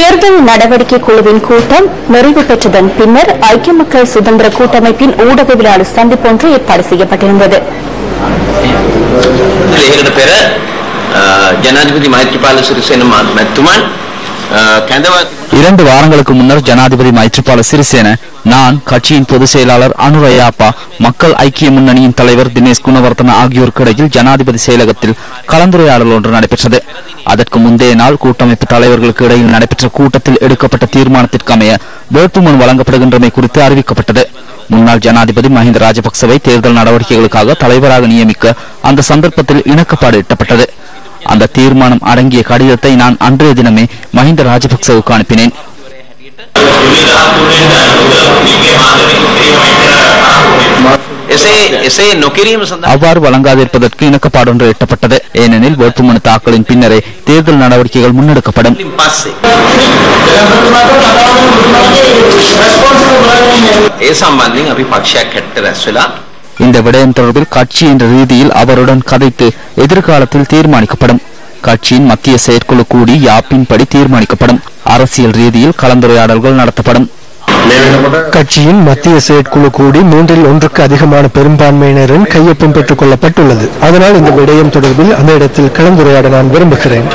தேர்தல் நடவடிக்கை குழுவின் கூட்டம் நிறைவு பெற்றதன் பின்னர் ஐக்கிய மக்கள் சுதந்திர கூட்டமைப்பின் ஊடகவியலாளர் சந்திப்பொன்று ஏற்பாடு செய்யப்பட்டிருந்தது. இரண்டு வாரங்களுக்கு முன்னர் ஜனாதிபதி மைத்ரிபால சிறிசேன நான் கட்சியின் பொதுச் செயலாளர் அனுரயாப்பா மக்கள் ஐக்கிய முன்னணியின் தலைவர் தினேஷ் குணவர்த்தன ஆகியோருக்கு இடையில் ஜனாதிபதி செயலகத்தில் கலந்துரையாடல் ஒன்று நடைபெற்றது. அதற்கு முந்தைய நாள் கூட்டமைப்பு தலைவர்களுக்கு இடையில் நடைபெற்ற கூட்டத்தில் எடுக்கப்பட்ட தீர்மானத்திற்கு அமைய வேட்புமனு வழங்கப்படுகின்றமை குறித்து அறிவிக்கப்பட்டது. முன்னாள் ஜனாதிபதி மஹிந்த ராஜபக்சவை தேர்தல் நடவடிக்கைகளுக்காக தலைவராக நியமிக்க அந்த சந்தர்ப்பத்தில் இணக்கப்பாடு எட்டப்பட்டது. அந்த தீர்மானம் அடங்கிய கடிதத்தை நான் அன்றைய தினமே மஹிந்த ராஜபக்சவுக்கு அனுப்பினேன். அவ்வாறு வழங்காதிருப்பதற்கு இணக்கப்பாடு ஒன்று எட்டப்பட்டது. ஏனெனில் வேட்புமனு தாக்கலின் பின்னரே தேர்தல் நடவடிக்கைகள் முன்னெடுக்கப்படும். இந்த விடயம் தொடர்பில் கட்சி என்ற ரீதியில் அவருடன் கதைத்து எதிர்காலத்தில் தீர்மானிக்கப்படும். கட்சியின் மத்திய செயற்குழு கூடி யாப்பின் படி தீர்மானிக்கப்படும். அரசியல் ரீதியில் கலந்துரையாடல்கள் நடத்தப்படும். கட்சியின் மத்திய செயற்குழு கூடி மூன்றில் ஒன்றுக்கு அதிகமான பெரும்பான்மையினரின் கையொப்பம் பெற்றுக் கொள்ளப்பட்டுள்ளது. அதனால் இந்த விடயம் தொடர்பில் அந்த இடத்தில் கலந்துரையாட நான் விரும்புகிறேன்.